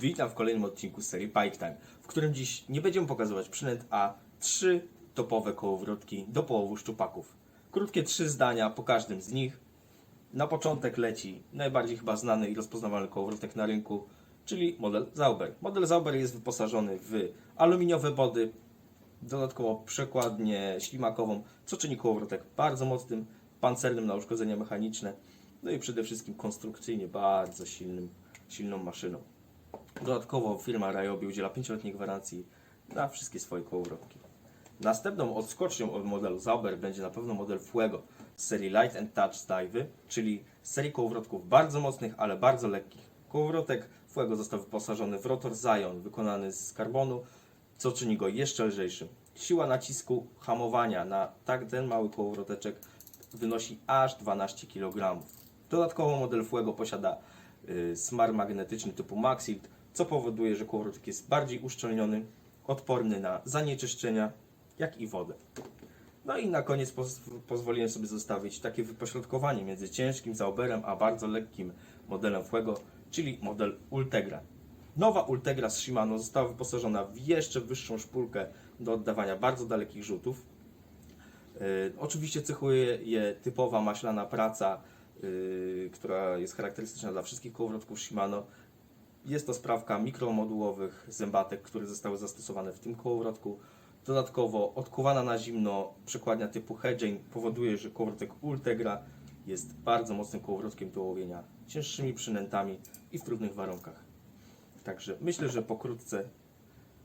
Witam w kolejnym odcinku serii Pike Time, w którym dziś nie będziemy pokazywać przynęt, a trzy topowe kołowrotki do połowu szczupaków. Krótkie trzy zdania po każdym z nich. Na początek leci najbardziej chyba znany i rozpoznawalny kołowrotek na rynku, czyli model Zauber. Model Zauber jest wyposażony w aluminiowe body, dodatkowo przekładnię ślimakową, co czyni kołowrotek bardzo mocnym, pancernym na uszkodzenia mechaniczne, no i przede wszystkim konstrukcyjnie bardzo silnym, silną maszyną. Dodatkowo firma Ryobi udziela 5-letniej gwarancji na wszystkie swoje kołowrotki. Następną odskocznią od modelu Zauber będzie na pewno model Fuego z serii Light and Touch Dive, czyli serii kołowrotków bardzo mocnych, ale bardzo lekkich. Kołowrotek Fuego został wyposażony w rotor Zion wykonany z karbonu, co czyni go jeszcze lżejszym. Siła nacisku hamowania na tak ten mały kołowroteczek wynosi aż 12 kg. Dodatkowo model Fuego posiada y, smar magnetyczny typu Maxilt, co powoduje, że kołowrotek jest bardziej uszczelniony, odporny na zanieczyszczenia, jak i wodę. No i na koniec poz pozwoliłem sobie zostawić takie wypośrodkowanie między ciężkim Zauberem a bardzo lekkim modelem Fuego, czyli model Ultegra. Nowa Ultegra z Shimano została wyposażona w jeszcze wyższą szpulkę do oddawania bardzo dalekich rzutów. Yy, oczywiście cechuje je typowa maślana praca, yy, która jest charakterystyczna dla wszystkich kołowrotków Shimano. Jest to sprawka mikromodułowych zębatek, które zostały zastosowane w tym kołowrotku. Dodatkowo odkuwana na zimno przekładnia typu Hedging powoduje, że kołowrotek Ultegra jest bardzo mocnym kołowrotkiem do łowienia cięższymi przynętami i w trudnych warunkach. Także myślę, że pokrótce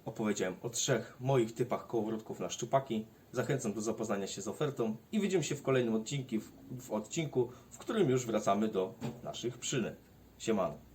opowiedziałem o trzech moich typach kołowrotków na szczupaki. Zachęcam do zapoznania się z ofertą i widzimy się w kolejnym odcinku, w, w odcinku, w którym już wracamy do naszych przynęt. Siemano.